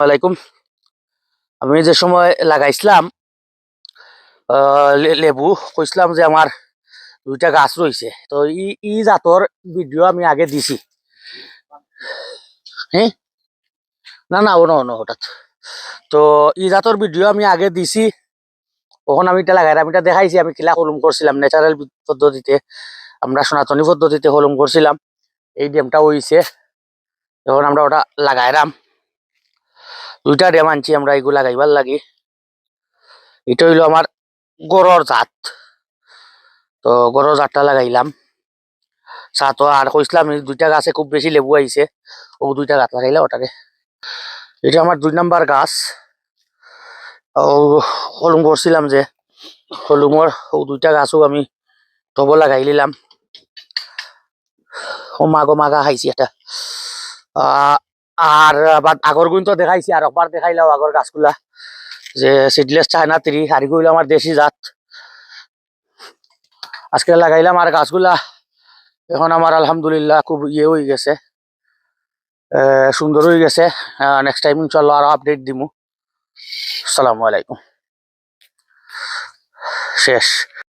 আলাইকুম। আমি যে সময় লাগাইছিলাম লেবু, কইছিলাম যে আমার দুইটা গাছ রয়েছে তো ই ই জাতর ভিডিও আমি আগে দিছি। হ্যাঁ না না, ও, ন হঠাৎ। তো ই জাতর ভিডিও আমি আগে দিছি। তখন আমি এটা লাগাই, আমি এটা দেখাইছি, আমি কিলা হলুম করছিলাম ন্যাচারাল পদ্ধতিতে, আমরা সনাতনী পদ্ধতিতে হলুম করছিলাম। এই ড্যামটা হইছে, এখন আমরা ওটা লাগাইলাম দুইটা ড্যাম আনছি আমরা এগুলো লাগাইবার লাগি। এটা হইল আমার গরর জাত। তো গরর জাতটা লাগাইলাম। সাতো আর কইছিলাম এই দুইটা গাছে খুব বেশি লেবু আইছে। ও দুইটা গাছ লাগাইলে ওটারে। এটা আমার দুই নাম্বার গাছ। ও হলুম করছিলাম যে হলুমর ও দুইটা গাছও আমি টব লাগাই নিলাম। ও মাগো মাগা খাইছি এটা। আহ, আর আগর গুণ তো দেখাইছি আর একবার দেখাইলাম আগর গাছগুলা। যে সিডলেস চায়না ত্রি আর এগুলো আমার দেশি জাত। আজকে লাগাইলাম আর গাছগুলা। এখন আমার আলহামদুলিল্লাহ খুব ইয়ে হয়ে গেছে। সুন্দর হয়ে গেছে। নেক্সট টাইম ইনশাল্লাহ আরও আপডেট দিমু। আসসালামু আলাইকুম। শেষ।